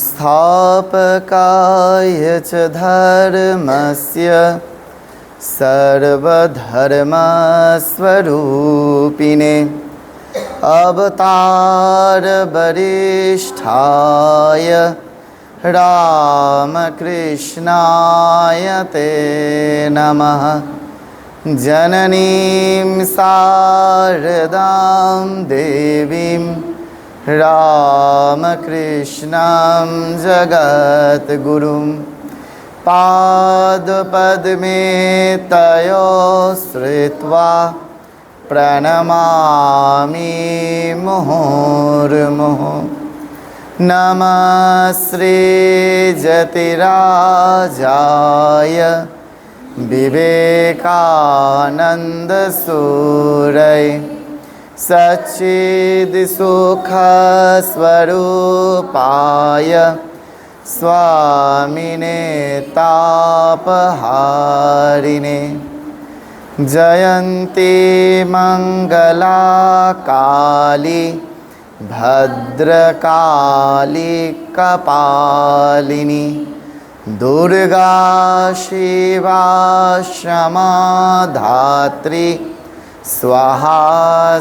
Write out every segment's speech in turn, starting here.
स्थापकाय च धर्मस्य सर्वधर्मस्वरूपिणे अवतारवरिष्ठाय रामकृष्णाय ते नमः। जननीं शारदां देवीं रामकृष्णं जगद्गुरुं पादपद्मे तयो श्रुत्वा प्रणमामि मुहुर्मुहुः। नमः श्रीजतिराजाय विवेकानन्दसूरै सच्चिद्सुखस्वरूपाय स्वामिने तापहारिणे जयन्ती मङ्गला काली भद्रकाली कपालिनी दुर्गा शिवा क्षमा धात्री स्वाहा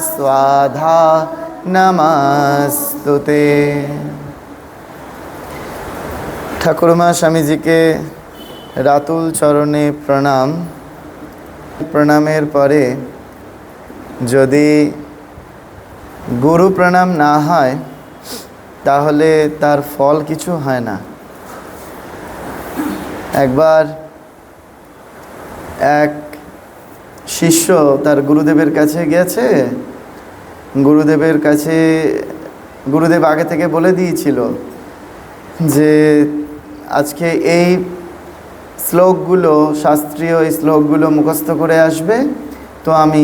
स्वाधा নমস্তুতে ঠাকুরমা স্বামীজিকে রাতুল চরণে প্রণাম প্রণামের পরে যদি গুরু প্রণাম না হয় তাহলে তার ফল কিছু হয় না একবার এক শিষ্য তার গুরুদেবের কাছে গেছে। গুরুদেবের কাছে, গুরুদেব আগে থেকে বলে দিয়েছিল যে, আজকে এই শ্লোকগুলো, শাস্ত্রীয় এই শ্লোকগুলো মুখস্থ করে আসবে, তো আমি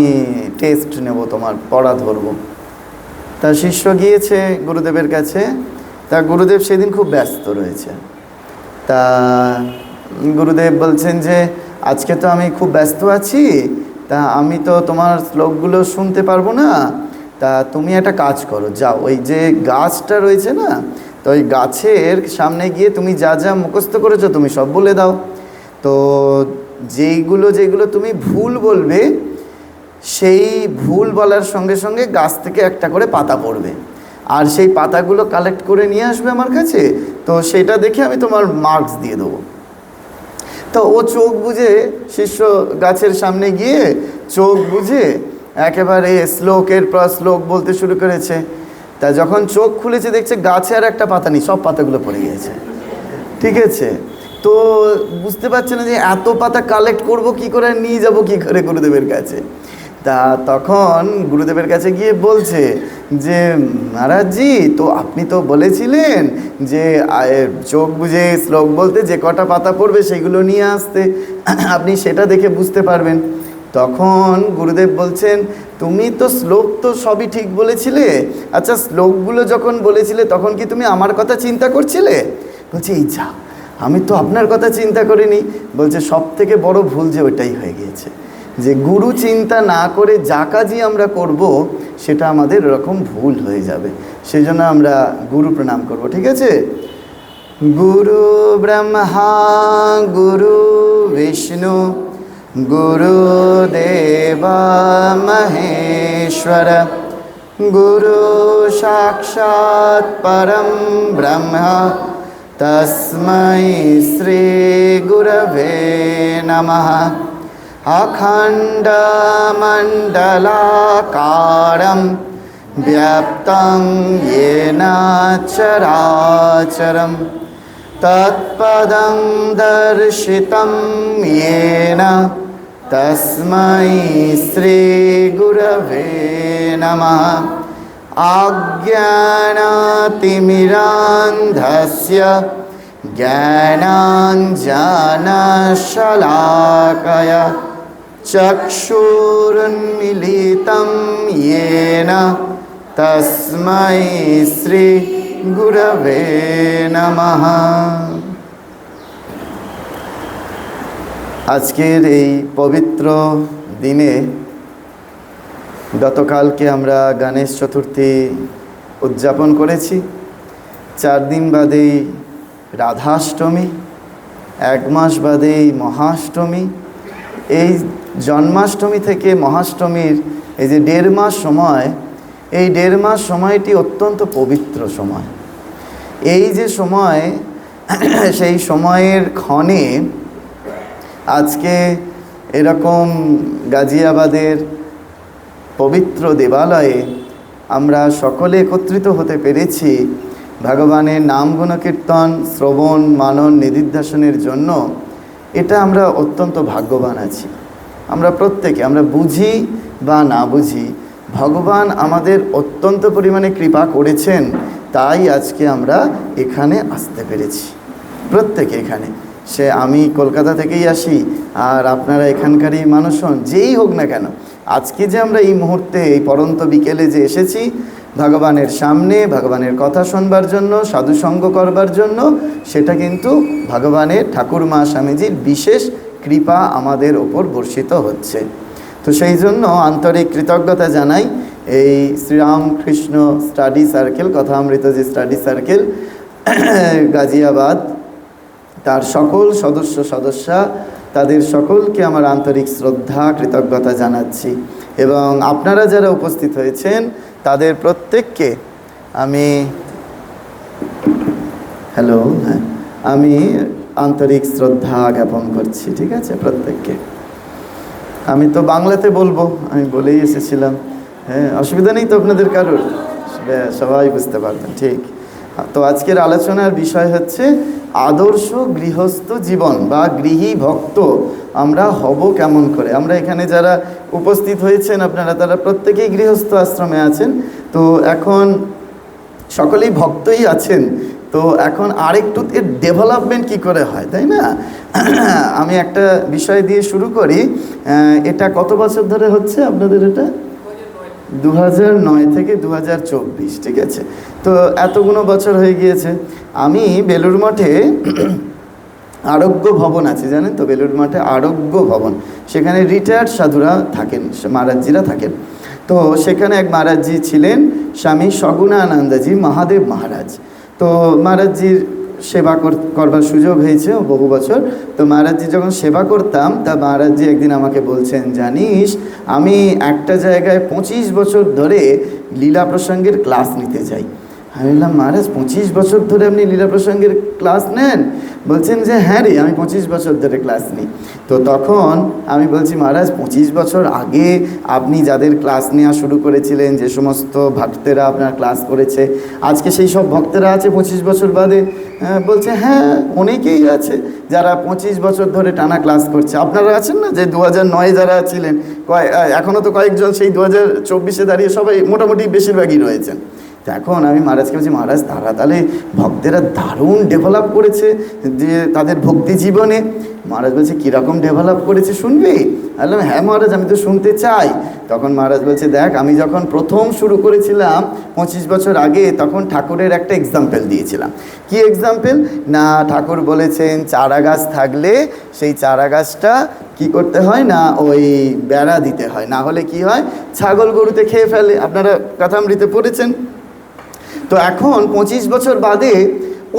টেস্ট নেব তোমার, পড়া ধরব। তা শিষ্য গিয়েছে গুরুদেবের কাছে। তা গুরুদেব সেদিন খুব ব্যস্ত রয়েছে। তা গুরুদেব বলছেন যে, আজকে তো আমি খুব ব্যস্ত আছি তা আমি তো তোমার শ্লোকগুলো শুনতে পারব না। তা তুমি একটা কাজ করো, যাও। ওই যে গাছটা রয়েছে না, তো ওই গাছের সামনে গিয়ে তুমি যা যা মুখস্থ করেছ তুমি সব বলে দাও। তো যেইগুলো যেগুলো তুমি ভুল বলবে, সেই ভুল বলার সঙ্গে সঙ্গে গাছ থেকে একটা করে পাতা পড়বে। আর সেই পাতাগুলো কালেক্ট করে নিয়ে আসবে আমার কাছে, তো সেটা দেখে আমি তোমার মার্কস দিয়ে দেবো। তো ও চোখ বুঝে শিষ্য গাছের সামনে গিয়ে চোখ বুঝে একেবারে শ্লোকের পর শ্লোক বলতে শুরু করেছে। তা যখন চোখ খুলেছে দেখছে গাছে আর একটা পাতা নেই, সব পাতাগুলো পড়ে গিয়েছে। ঠিক আছে? তো বুঝতে পারছে না যে এত পাতা কালেক্ট করব, কি করে নিয়ে যাব, কি করে গুরুদেবের কাছে? তা তখন গুরুদেবের কাছে গিয়ে বলছে যে, মহারাজজি, তো আপনি তো বলেছিলেন যে চোখ বুঝে শ্লোক বলতে যে কটা পাতা পড়বে সেগুলো নিয়ে আসতে। আপনি সেটা দেখে বুঝতে পারবেন। তখন গুরুদেব বলছেন, তুমি তো শ্লোক তো সবই ঠিক বলেছিলে। আচ্ছা শ্লোকগুলো যখন বলেছিলে, তখন কি তুমি আমার কথা চিন্তা করছিলে? বলছে, এই যা, আমি তো আপনার কথা চিন্তা করিনি। বলছে সব থেকে বড় ভুল যে ওইটাই হয়ে গিয়েছে। যে গুরু চিন্তা না করে যা কাজই আমরা করব, সেটা আমাদের এরকম ভুল হয়ে যাবে। সেই জন্য আমরা গুরু প্রণাম করব, ঠিক আছে? গুরু ব্রহ্মা, গুরু বিষ্ণু, গুরু গুরুদেব মহেশ্বর, গুরু সাক্ষাৎ পরম ব্রহ্ম তস্मै শ্রী গুরবে নমঃ। अखण्डमण्डलाकारं व्याप्तं येन चराचरं। तत्पदं दर्शितं येन तस्मै श्रीगुरवे नमः। आज्ञानातिमिरान्धस्य ज्ञानाञ्जनशलाकय चक्षुरुन्मिलितं येन तस्मै श्रीगुरवे नमः আজকের এই পবিত্র দিনে গতকালকে আমরা গণেশ চতুর্থী উদযাপন করেছি চার দিন বাদেই রাধাষ্টমী এক মাস বাদেই মহাষ্টমী এই জন্মাষ্টমী থেকে মহাষ্টমীর এই যে দেড় মাস সময়, এই দেড় মাস সময়টি অত্যন্ত পবিত্র সময়। এই যে সময়, সেই সময়ের ক্ষণে আজকে এরকম গাজিয়াবাদের পবিত্র দেবালয়ে আমরা সকলে একত্রিত হতে পেরেছি ভগবানের নাম গুণকীর্তন, শ্রবণ, মানন নিদিধ্যাসনের জন্য। এটা আমরা অত্যন্ত ভাগ্যবান আছি। আমরা প্রত্যেকে, আমরা বুঝি বা না বুঝি, ভগবান আমাদের অত্যন্ত পরিমাণে কৃপা করেছেন, তাই আজকে আমরা এখানে আসতে পেরেছি। প্রত্যেকে এখানে। সে আমি কলকাতা থেকেই আসি, আর আপনারা এখানকারই মানুষ হন যেই হোক না কেন, আজকে যে আমরা এই মুহূর্তে, এই পরন্ত বিকেলে যে এসেছি, ভগবানের সামনে, ভগবানের কথা শুনবার জন্য, সাধুসঙ্গ করবার জন্য, সেটা কিন্তু ভগবানের ঠাকুর মা স্বামীজির বিশেষ কৃপা আমাদের ওপর বর্ষিত হচ্ছে। তো সেই জন্য আন্তরিক কৃতজ্ঞতা জানাই এই শ্রীরামকৃষ্ণ স্টাডি সার্কেল কথামৃত যে স্টাডি সার্কেল, গাজিয়াবাদ। তার সকল সদস্য, সদস্যা, তাদের সকলকে আমার আন্তরিক শ্রদ্ধা, কৃতজ্ঞতা জানাচ্ছি। এবং আপনারা যারা উপস্থিত হয়েছেন, তাদের প্রত্যেককে আমি, হ্যালো হ্যাঁ আমি আন্তরিক শ্রদ্ধা জ্ঞাপন করছি, ঠিক আছে প্রত্যেককে। আমি তো বাংলাতে বলব, আমি বলেই এসেছিলাম। হ্যাঁ অসুবিধা নেই তো আপনাদের কারোর? সবাই বুঝতে পারবেন, ঠিক। তো আজকের আলোচনার বিষয় হচ্ছে আদর্শ গৃহস্থ জীবন বা গৃহী ভক্ত আমরা হব কেমন করে? আমরা এখানে যারা উপস্থিত হয়েছেন, আপনারা তারা প্রত্যেকেই গৃহস্থ আশ্রমে আছেন। তো এখন সকলেই ভক্তই আছেন তো এখন আরেকটু এর ডেভেলপমেন্ট কি করে হয়, তাই না? আমি একটা বিষয় দিয়ে শুরু করি। এটা কত বছর ধরে হচ্ছে আপনাদের এটা? দু নয় থেকে দু ঠিক আছে? তো এতগুলো বছর হয়ে গিয়েছে। আমি বেলুর মঠে আরোগ্য ভবন আছে, জানেন তো? বেলুর মাঠে আরোগ্য ভবন। সেখানে রিটায়ার্ড সাধুরা থাকেন, মহারাজজিরা থাকেন। তো সেখানে এক মহারাজজি ছিলেন, স্বামী সগুণানন্দজি মহাদেব মহারাজ। তো মহারাজজির সেবা কর- করবার সুযোগ হয়েছে বহু বছর। তো মহারাজজি যখন সেবা করতাম, তা মহারাজজি একদিন আমাকে বলছেন, জানিস, আমি একটা জায়গায় পঁচিশ বছর ধরে লীলা প্রসঙ্গের ক্লাস নিতে চাই। আমি বললাম মহারাজ পঁচিশ বছর ধরে আপনি লীলা প্রসঙ্গের ক্লাস নেন? বলছেন যে হ্যাঁ রে আমি পঁচিশ বছর ধরে ক্লাস নিই। তো তখন আমি বলছি মহারাজ পঁচিশ বছর আগে আপনি যাদের ক্লাস নেওয়া শুরু করেছিলেন যে সমস্ত ভক্তেরা আপনার ক্লাস করেছে আজকে সেই সব ভক্তেরা আছে পঁচিশ বছর বাদে? হ্যাঁ, বলছে হ্যাঁ অনেকেই আছে যারা পঁচিশ বছর ধরে টানা ক্লাস করছে। আপনারা আছেন না যে দু নয় যারা ছিলেন? কয় এখনও তো কয়েকজন সেই দু হাজার চব্বিশে দাঁড়িয়ে সবাই মোটামুটি বেশিরভাগই রয়েছেন। এখন আমি মহারাজকে বলছি মহারাজ তারা তাহলে ভক্তেরা দারুণ ডেভেলপ করেছে যে তাদের ভক্তি জীবনে। মহারাজ বলছে, কীরকম ডেভেলপ করেছে শুনবি? বললাম হ্যাঁ মহারাজ আমি তো শুনতে চাই। তখন মহারাজ বলছে, দেখ, আমি যখন প্রথম শুরু করেছিলাম পঁচিশ বছর আগে, তখন ঠাকুরের একটা এক্সাম্পল দিয়েছিলাম। কি এক্সাম্পল না, ঠাকুর বলেছেন, চারা গাছ থাকলে সেই চারা গাছটা কি করতে হয় না, ওই বেড়া দিতে হয়। না হলে কি হয়? ছাগল গরুতে খেয়ে ফেলে। আপনারা কথামৃতে পড়েছেন? তো এখন পঁচিশ বছর বাদে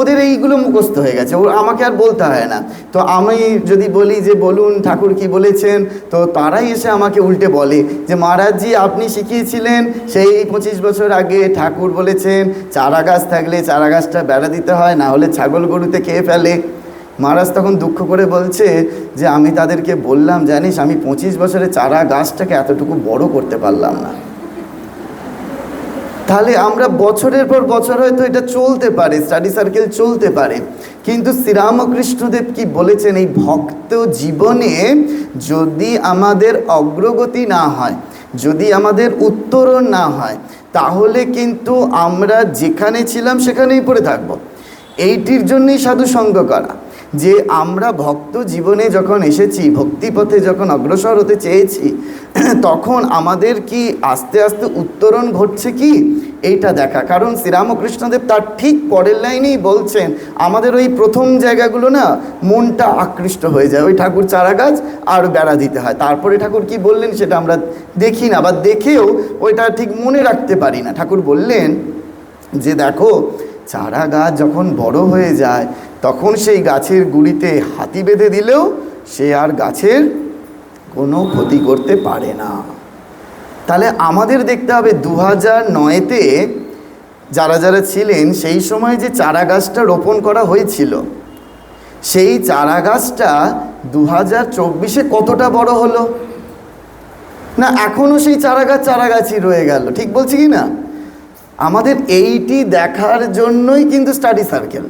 ওদের এইগুলো মুখস্থ হয়ে গেছে। ও আমাকে আর বলতে হয় না। তো আমি যদি বলি যে, বলুন, ঠাকুর কি বলেছেন? তো তারাই এসে আমাকে উল্টে বলে যে, মহারাজজি, আপনি শিখিয়েছিলেন সেই পঁচিশ বছর আগে ঠাকুর বলেছেন চারা গাছ থাকলে চারা গাছটা বেড়া দিতে হয়, না হলে ছাগল গরুতে খেয়ে ফেলে। মহারাজ তখন দুঃখ করে বলছে যে, আমি তাদেরকে বললাম, জানিস, আমি পঁচিশ বছরে চারা গাছটাকে এতটুকু বড় করতে পারলাম না। তাহলে আমরা বছরের পর বছর হয়তো এটা চলতে পারে স্টাডি সার্কেল চলতে পারে। কিন্তু শ্রীরামকৃষ্ণদেব কি বলেছেন? এই ভক্ত জীবনে যদি আমাদের অগ্রগতি না হয়, যদি আমাদের উত্তরণ না হয়, তাহলে কিন্তু আমরা যেখানে ছিলাম সেখানেই পড়ে থাকব। এইটির জন্যই সাধু সঙ্গ করা। যে আমরা ভক্ত জীবনে যখন এসেছি, ভক্তিপথে যখন অগ্রসর হতে চেয়েছি, তখন আমাদের কি আস্তে আস্তে উত্তরণ ঘটছে কি? এইটা দেখা। কারণ শ্রীরামকৃষ্ণদেব তার ঠিক পরের লাইনেই বলছেন, আমাদের ওই প্রথম জায়গাগুলো না, মনটা আকৃষ্ট হয়ে যায়। ওই ঠাকুর চারা গাছ আর বেড়া দিতে হয়। তারপরে ঠাকুর কি বললেন সেটা আমরা দেখি না বা দেখেও ওইটা ঠিক মনে রাখতে পারি না। ঠাকুর বললেন যে, দেখো চারা গাছ যখন বড় হয়ে যায় তখন সেই গাছের গুড়িতে হাতি বেঁধে দিলেও সে আর গাছের কোনো ক্ষতি করতে পারে না। তাহলে আমাদের দেখতে হবে দু হাজার নয়তে যারা যারা ছিলেন, সেই সময় যে চারা গাছটা রোপণ করা হয়েছিল, সেই চারা গাছটা দু হাজার চব্বিশে কতটা বড় হলো? না এখনও সেই চারা গাছ চারা গাছই রয়ে গেল, ঠিক বলছি কি না? আমাদের এইটি দেখার জন্যই কিন্তু স্টাডি সার্কেল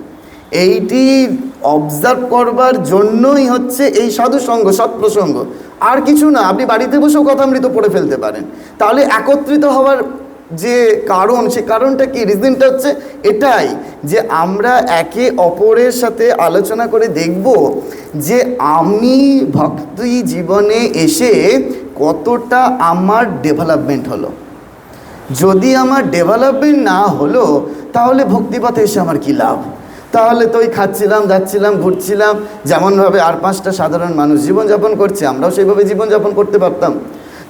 এইটি অবজার্ভ করবার জন্যই হচ্ছে এই সাধু সঙ্গ সৎপ্রসঙ্গ আর কিছু না, আপনি বাড়িতে বসেও কথা কথামৃত পড়ে ফেলতে পারেন। তাহলে একত্রিত হওয়ার যে কারণ, সে কারণটা কি? রিজনটা হচ্ছে এটাই যে আমরা একে অপরের সাথে আলোচনা করে দেখব যে আমি ভক্তি জীবনে এসে কতটা আমার ডেভেলপমেন্ট হলো। যদি আমার ডেভেলপমেন্ট না হলো, তাহলে ভক্তিপথে এসে আমার কী লাভ? তাহলে তো ওই খাচ্ছিলাম, যাচ্ছিলাম, ঘুরছিলাম, যেমনভাবে আর পাঁচটা সাধারণ মানুষ জীবনযাপন করছে, আমরাও সেইভাবে জীবনযাপন করতে পারতাম।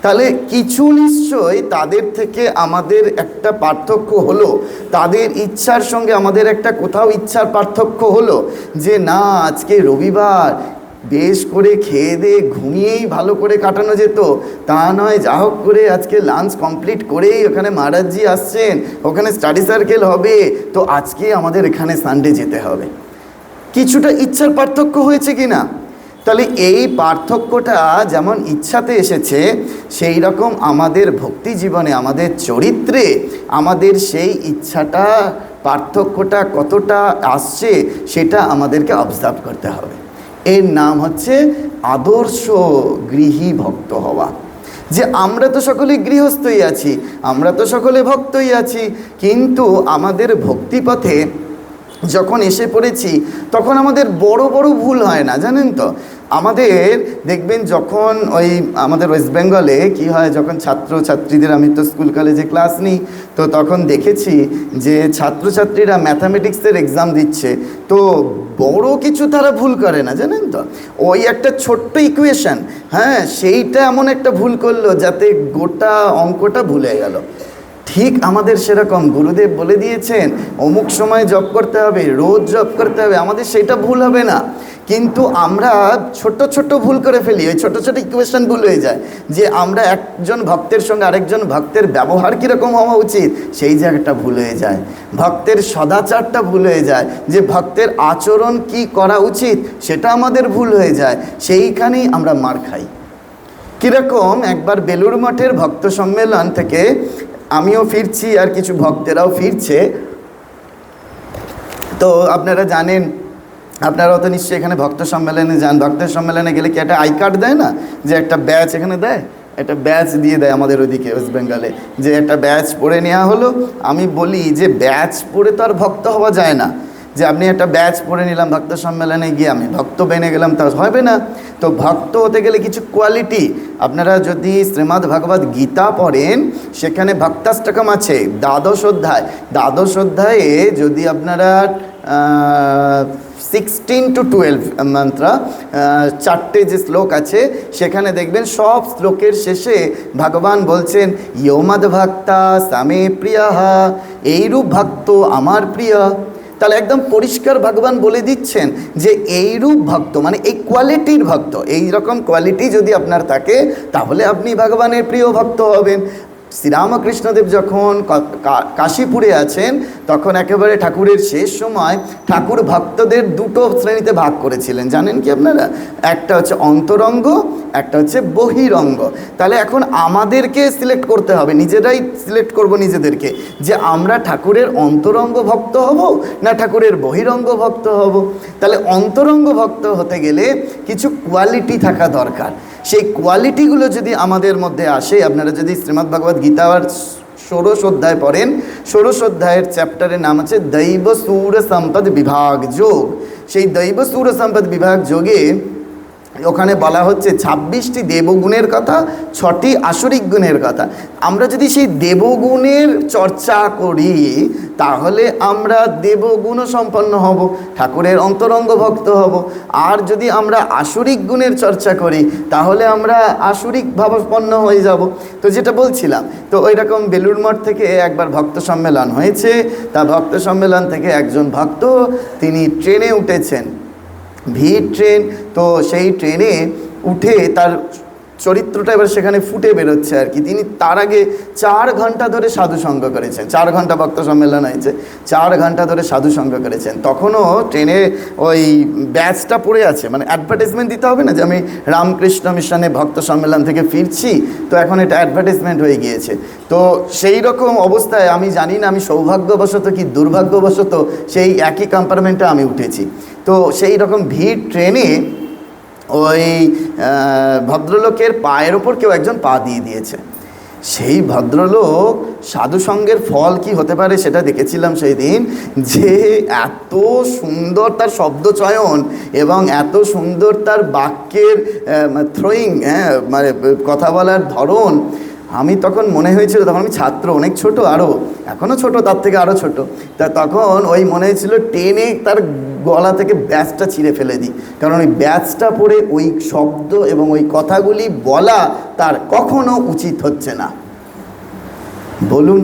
তাহলে কিছু নিশ্চয়ই তাদের থেকে আমাদের একটা পার্থক্য হলো, তাদের ইচ্ছার সঙ্গে আমাদের একটা কোথাও ইচ্ছার পার্থক্য হলো যে, না, আজকে রবিবার বেশ করে খেয়ে দিয়ে ঘুমিয়েই ভালো করে কাটানো যেত। তা নয়, যা হোক করে আজকে লাঞ্চ কমপ্লিট করেই ওখানে মহারাজজি আসছেন। ওখানে স্টাডি সার্কেল হবে। তো আজকে আমাদের এখানে সানডে যেতে হবে। কিছুটা ইচ্ছার পার্থক্য হয়েছে কি না? তাহলে এই পার্থক্যটা যেমন ইচ্ছাতে এসেছে, সেই রকম আমাদের ভক্তি জীবনে, আমাদের চরিত্রে, আমাদের সেই ইচ্ছাটা, পার্থক্যটা কতটা আসছে, সেটা আমাদেরকে অবজার্ভ করতে হবে। এর নাম হচ্ছে আদর্শ গৃহী ভক্ত হওয়া। যে আমরা তো সকলে গৃহস্থই আছি, আমরা তো সকলে ভক্তই আছি, কিন্তু আমাদের ভক্তিপথে যখন এসে পড়েছি, তখন আমাদের বড় বড় ভুল হয় না, জানেন তো? আমাদের দেখবেন যখন ওই আমাদের ওয়েস্ট বেঙ্গলে কি হয়, যখন ছাত্র ছাত্রীদের আমি তো স্কুল কলেজে ক্লাস নিই, তো তখন দেখেছি যে ছাত্রছাত্রীরা ম্যাথামেটিক্সের এক্সাম দিচ্ছে। তো বড় কিছু তারা ভুল করে না, জানেন তো? ওই একটা ছোট্ট ইকুয়েশন হ্যাঁ সেইটা এমন একটা ভুল করল যাতে গোটা অঙ্কটা ভুলে গেল। ঠিক আমাদের সেরকম গুরুদেব বলে দিয়েছেন, অমুক সময় জব করতে হবে, রোজ জব করতে হবে, আমাদের সেটা ভুল হবে না। কিন্তু আমরা ছোট ছোট ভুল করে ফেলি, ওই ছোট ছোট ইকুয়েশন ভুল হয়ে যায়। যে আমরা একজন ভক্তের সঙ্গে আরেকজন ভক্তের ব্যবহার কীরকম হওয়া উচিত, সেই জায়গাটা ভুল হয়ে যায়। ভক্তের সদাচারটা ভুল হয়ে যায়, যে ভক্তের আচরণ কি করা উচিত, সেটা আমাদের ভুল হয়ে যায়। সেইখানেই আমরা মার খাই। কীরকম একবার বেলুর মঠের ভক্ত সম্মেলন থেকে আমিও ফিরছি আর কিছু ভক্তেরাও ফিরছে। তো আপনারা জানেন, আপনারাও তো নিশ্চয়ই এখানে ভক্ত সম্মেলনে যান। ভক্তের সম্মেলনে গেলে কি একটা আই কার্ড দেয় না? যে একটা ব্যাচ এখানে দেয়? একটা ব্যাচ দিয়ে দেয় আমাদের ওইদিকে ওয়েস্ট বেঙ্গলে। যে একটা ব্যাচ পড়ে নেওয়া হলো। আমি বলি যে ব্যাচ পড়ে তো আর ভক্ত হওয়া যায় না। যে আপনি একটা ব্যাচ পড়ে নিলাম ভক্ত সম্মেলনে, গিয়ে আমি ভক্ত বেনে গেলাম, তা হবে না। তো ভক্ত হতে গেলে কিছু কোয়ালিটি আপনারা যদি শ্রীমদ্ ভগবত গীতা পড়েন, সেখানে ভক্তাষ্টকম আছে, দ্বাদশ অধ্যায়। দ্বাদশ অধ্যায়ে যদি আপনারা সিক্সটিন টু টুয়েলভ মন্ত্র চারটে যে শ্লোক আছে, সেখানে দেখবেন সব শ্লোকের শেষে ভগবান বলছেন ইয়মদ ভক্তা, সামে প্রিয়া। এইরূপ ভক্ত আমার প্রিয়। তাহলে একদম পরিষ্কার ভগবান বলে দিচ্ছেন যে এইরূপ ভক্ত মানে এই কোয়ালিটির ভক্ত এই রকম কোয়ালিটি যদি আপনার থাকে, তাহলে আপনি ভগবানের প্রিয় ভক্ত হবেন। শ্রীরামকৃষ্ণদেব যখন কাশীপুরে আছেন, তখন একেবারে ঠাকুরের শেষ সময় ঠাকুর ভক্তদের দুটো শ্রেণীতে ভাগ করেছিলেন। জানেন কি আপনারা? একটা হচ্ছে অন্তরঙ্গ, একটা হচ্ছে বহিরঙ্গ। তাহলে এখন আমাদেরকে সিলেক্ট করতে হবে, নিজেরাই সিলেক্ট করব নিজেদেরকে, যে আমরা ঠাকুরের অন্তরঙ্গ ভক্ত হব না ঠাকুরের বহিরঙ্গ ভক্ত হব। তাহলে অন্তরঙ্গ ভক্ত হতে গেলে কিছু কোয়ালিটি থাকা দরকার। সেই কোয়ালিটিগুলো যদি আমাদের মধ্যে আসে, আপনারা যদি শ্রীমদ্ ভগবত গীতার ষোড়শ অধ্যায় পড়েন, ষোড়শ অধ্যায়ের চ্যাপ্টারের নাম আছে দৈব সুর সম্পদ বিভাগ যোগ। সেই দৈব সুর সম্পদ বিভাগ যোগে ওখানে বলা হচ্ছে ছাব্বিশটি দেবগুণের কথা, ছটি আসরিক গুণের কথা। আমরা যদি সেই দেবগুণের চর্চা করি, তাহলে আমরা দেবগুণ সম্পন্ন হব, ঠাকুরের অন্তরঙ্গ ভক্ত হব। আর যদি আমরা আসরিক গুণের চর্চা করি, তাহলে আমরা আসরিক ভাবাপন্ন হয়ে যাব। তো যেটা বলছিলাম, তো ওই রকম বেলুর মঠ থেকে একবার ভক্ত সম্মেলন হয়েছে। তা ভক্ত সম্মেলন থেকে একজন ভক্ত, তিনি ট্রেনে উঠেছেন। ভিড় ট্রেন তো সেই ট্রেনে উঠে তার চরিত্রটা এবার সেখানে ফুটে বেরোচ্ছে আর কি। তিনি তার আগে চার ঘণ্টা ধরে সাধু সঙ্গ করেছেন। চার ঘণ্টা ভক্ত সম্মেলন হয়েছে। চার ঘণ্টা ধরে সাধু সঙ্গ করেছেন। তখনও ট্রেনে ওই ব্যাচটা পড়ে আছে। মানে অ্যাডভার্টাইজমেন্ট দিতে হবে না যে আমি রামকৃষ্ণ মিশনে ভক্ত সম্মেলন থেকে ফিরছি, তো এখন এটা অ্যাডভার্টাইজমেন্ট হয়ে গিয়েছে। তো সেই রকম অবস্থায় আমি জানি না, আমি সৌভাগ্যবশত কি দুর্ভাগ্যবশত সেই একই কম্পার্টমেন্টে আমি উঠেছি। তো সেই রকম ভিড় ট্রেনে ওই ভদ্রলোকের পায়ের ওপর কেউ একজন পা দিয়ে দিয়েছে। সেই ভদ্রলোক সাধুসঙ্গের ফল কি হতে পারে সেটা দেখেছিলাম সেই দিন, যে এত সুন্দর তার শব্দ চয়ন এবং এত সুন্দর তার বাক্যের থ্রোয়িং হ্যাঁ মানে কথা বলার ধরন আমি তখন মনে হয়েছিল, তখন আমি ছাত্র, অনেক ছোট আরও এখনও ছোট, তার থেকে আরও ছোট। তা তখন ওই মনে হয়েছিল, টেনে তার গলা থেকে ব্যাচটা ছিঁড়ে ফেলে দিই। কারণ ওই ব্যাচটা পড়ে ওই শব্দ এবং ওই কথাগুলি বলা তার কখনো উচিত হচ্ছে না। বলুন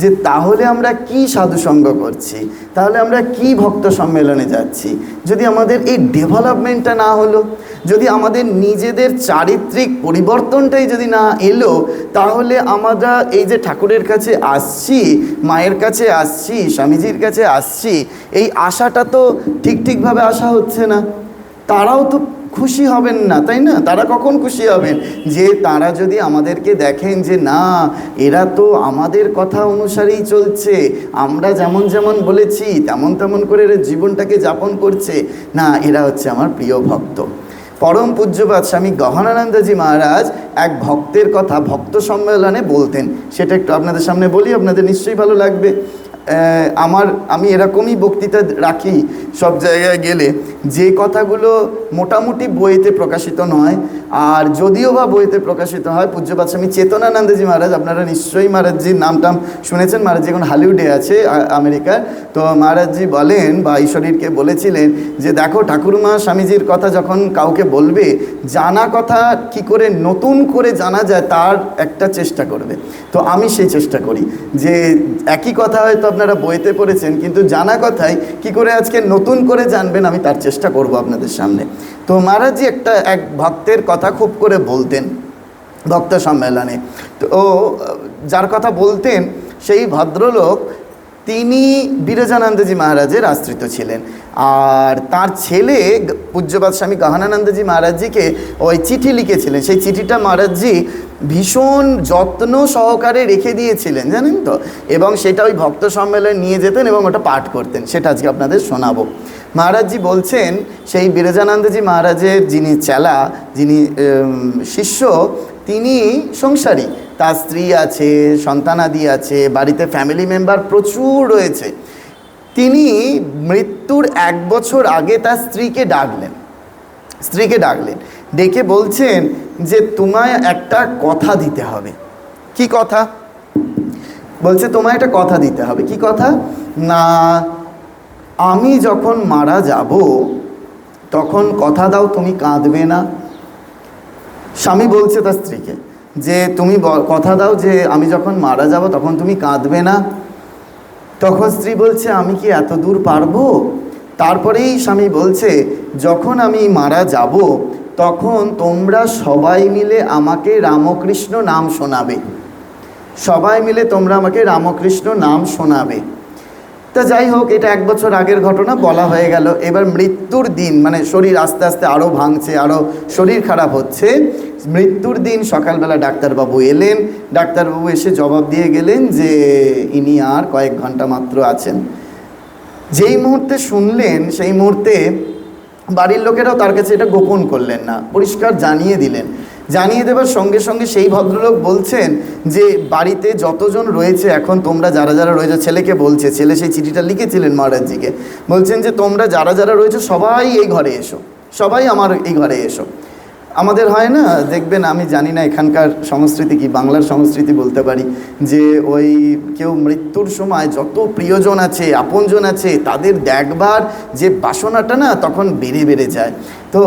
যে তাহলে আমরা কি সাধুসঙ্গ করছি? তাহলে আমরা কি ভক্ত সম্মেলনে যাচ্ছি? যদি আমাদের এই ডেভেলপমেন্টটা না হলো, যদি আমাদের নিজেদের চারিত্রিক পরিবর্তনটাই যদি না এলো, তাহলে আমরা এই যে ঠাকুরের কাছে আসছি, মায়ের কাছে আসছি, স্বামীজির কাছে আসছি, এই আশাটা তো ঠিক ঠিকভাবে আসা হচ্ছে না। তারাও তো খুশি হবেন না, তাই না? তারা কখন খুশি হবেন? যে তারা যদি আমাদেরকে দেখেন যে না, এরা তো আমাদের কথা অনুসারেই চলছে, আমরা যেমন যেমন বলেছি, তেমন তেমন করে এরা জীবনটাকে যাপন করছে, না, এরা হচ্ছে আমার প্রিয় ভক্ত। পরম পূজ্যপাত স্বামী গহনানন্দজি মহারাজ এক ভক্তের কথা ভক্ত সম্মেলনে বলতেন। সেটা একটু আপনাদের সামনে বলি, আপনাদের নিশ্চয়ই ভালো লাগবে। আমার, আমি এরকমই বক্তৃতা রাখি সব জায়গায় গেলে। যে কথাগুলো মোটামুটি বইতে প্রকাশিত নয়, আর যদিও বা বইতে প্রকাশিত হয় পূজ্যপাত স্বামী চেতনানন্দজি মহারাজ, আপনারা নিশ্চয়ই মহারাজজির নাম টাম শুনেছেন মহারাজ এখন হলিউডে আছে আমেরিকার। তো মহারাজজি বলেন বা ঈশ্বরীরকে বলেছিলেন যে, দেখো, ঠাকুরমা স্বামীজির কথা যখন কাউকে বলবে, জানা কথা কি করে নতুন করে জানা যায়, তার একটা চেষ্টা করবে। তো আমি সেই চেষ্টা করি যে, একই কথা হয়তো আপনারা বইতে পড়েছেন, কিন্তু জানা কথাই কি করে আজকে নতুন করে জানবেন আমি তার চেষ্টা করব আপনাদের সামনে। তো মহারাজজি একটা, এক ভক্তের কথা খুব করে বলতেন ভক্ত সম্মেলনে। তো যার কথা বলতেন, সেই ভদ্রলোক তিনি বিরজানন্দজি মহারাজের আশ্রিত ছিলেন। আর তার ছেলে পূজ্যপাত স্বামী গহনানন্দজি মহারাজজিকে ওই চিঠি লিখেছিলেন। সেই চিঠিটা মহারাজজি ভীষণ যত্ন সহকারে রেখে দিয়েছিলেন, জানেন তো? এবং সেটা ওই ভক্ত সম্মেলনে নিয়ে যেতেন এবং ওটা পাঠ করতেন। সেটা আজকে আপনাদের শোনাবো। মহারাজজি বলছেন, সেই বিরজানন্দজি মহারাজের যিনি চেলা, যিনি শিষ্য, তিনি সংসারী। তার স্ত্রী আছে সন্তানাদি আছে, বাড়িতে ফ্যামিলি মেম্বার প্রচুর রয়েছে। তিনি মৃত্যুর এক বছর আগে তার স্ত্রীকে ডাকলেন। স্ত্রীকে ডাকলেন। ডেকে বলছেন যে, তোমায় একটা কথা দিতে হবে। কি কথা? বলছে, তোমায় একটা কথা দিতে হবে। কি কথা? না, আমি যখন মারা যাব, তখন কথা দাও, তুমি কাঁদবে না। স্বামী বলছে তার স্ত্রীকে যে তুমি কথা দাও যে আমি যখন মারা যাব তখন তুমি কাঁদবে না। তখন স্ত্রী বলছে, আমি কি এত দূর পারব? তারপরেই স্বামী বলছে, যখন আমি মারা যাব তখন তোমরা সবাই মিলে আমাকে রামকৃষ্ণ নাম শোনাবে। সবাই মিলে তোমরা আমাকে রামকৃষ্ণ নাম শোনাবে। তা যাই হোক, এটা এক বছর আগের ঘটনা, বলা হয়ে গেল। এবার মৃত্যুর দিন মানে শরীর আস্তে আস্তে আরও ভাঙছে আরও শরীর খারাপ হচ্ছে। মৃত্যুর দিন সকালবেলা ডাক্তারবাবু এলেন। ডাক্তারবাবু এসে জবাব দিয়ে গেলেন যে ইনি আর কয়েক ঘণ্টা মাত্র আছেন। যেই মুহূর্তে শুনলেন, সেই মুহূর্তে বাড়ির লোকেরাও তার কাছে এটা গোপন করলেন না, পরিষ্কার জানিয়ে দিলেন। জানিয়ে দেবার সঙ্গে সঙ্গে সেই ভদ্রলোক বলছেন যে, বাড়িতে যতজন রয়েছে এখন, তোমরা যারা যারা রয়েছে, ছেলেকে বলছে, ছেলে সেই চিঠিটা লিখেছিলেন মহারাজজিকে। বলছেন যে, তোমরা যারা যারা রয়েছে, সবাই এই ঘরে এসো। সবাই আমার এই ঘরে এসো। আমাদের হয় না, দেখবেন আমি জানি না এখানকার সংস্কৃতি কি, বাংলার সংস্কৃতি বলতে পারি, যে ওই কেউ মৃত্যুর সময় যত প্রিয়জন আছে, আপনজন আছে, তাদের দেখবার যে বাসনাটা না তখন বেড়ে বেড়ে যায়। তো,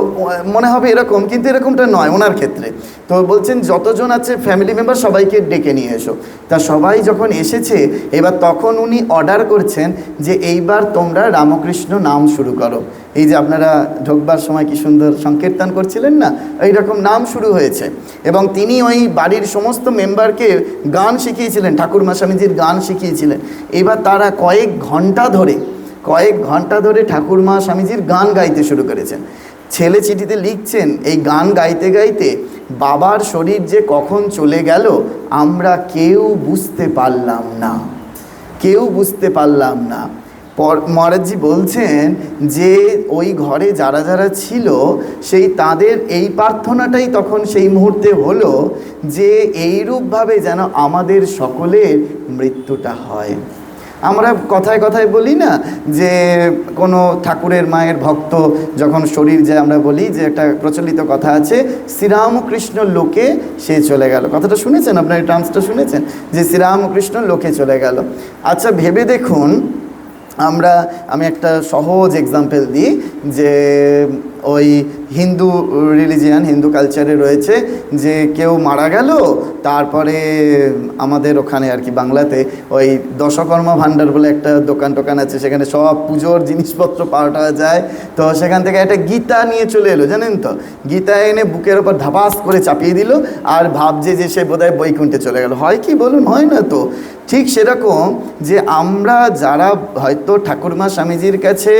মনে হবে এরকম, কিন্তু এরকমটা নয় ওনার ক্ষেত্রে। তো বলছেন, যতজন আছে ফ্যামিলি মেম্বার সবাইকে ডেকে নিয়ে এসো। তা সবাই যখন এসেছে, এবার তখন উনি অর্ডার করছেন যে এইবার তোমরা রামকৃষ্ণ নাম শুরু করো। এই যে আপনারা ঢোকবার সময় কি সুন্দর সংকীর্তন করছিলেন না? এইরকম নাম শুরু হয়েছে। এবং তিনি ওই বাড়ির সমস্ত মেম্বারকে গান শিখিয়েছিলেন, ঠাকুরমা স্বামীজির গান শিখিয়েছিলেন। এবার তারা কয়েক ঘণ্টা ধরে, কয়েক ঘণ্টা ধরে ঠাকুরমা স্বামীজির গান গাইতে শুরু করেছেন। ছেলে চিঠিতে লিখছেন, এই গান গাইতে গাইতে বাবার শরীর যে কখন চলে গেল, আমরা কেউ বুঝতে পারলাম না। কেউ বুঝতে পারলাম না। মহারাজজি বলছেন যে ওই ঘরে যারা যারা ছিল, সেই তাদের এই প্রার্থনাটাই তখন সেই মুহূর্তে হলো যে এইরূপভাবে যেন আমাদের সকলের মৃত্যুটা হয়। আমরা কথায় কথায় বলি না যে কোনো ঠাকুরের মায়ের ভক্ত যখন শরীর যায় আমরা বলি যে একটা প্রচলিত কথা আছে, শ্রীরামকৃষ্ণ লোকে সে চলে গেল। কথাটা শুনেছেন? আপনার এই টার্মসটা শুনেছেন? যে শ্রীরামকৃষ্ণ লোকে চলে গেল। আচ্ছা ভেবে দেখুন আমরা আমি একটা সহজ এক্সাম্পল দিই যে ওই হিন্দু রিলিজিয়ান হিন্দু কালচারে রয়েছে যে কেউ মারা গেল, তারপরে আমাদের ওখানে আর কি বাংলাতে ওই দশকর্মা ভাণ্ডার বলে একটা দোকান টোকান আছে, সেখানে সব পুজোর জিনিসপত্র পাওয়া যায়। তো সেখান থেকে একটা গীতা নিয়ে চলে এলো, জানেন তো? গীতা এনে বুকের ওপর ধাপাস করে চাপিয়ে দিল আর ভাবছে যে সে বোধহয় বৈকুণ্ঠে চলে গেল। হয় কি বলুন, হয় না তো? ঠিক সেরকম যে আমরা যারা হয়তো ঠাকুরমা স্বামীজির কাছে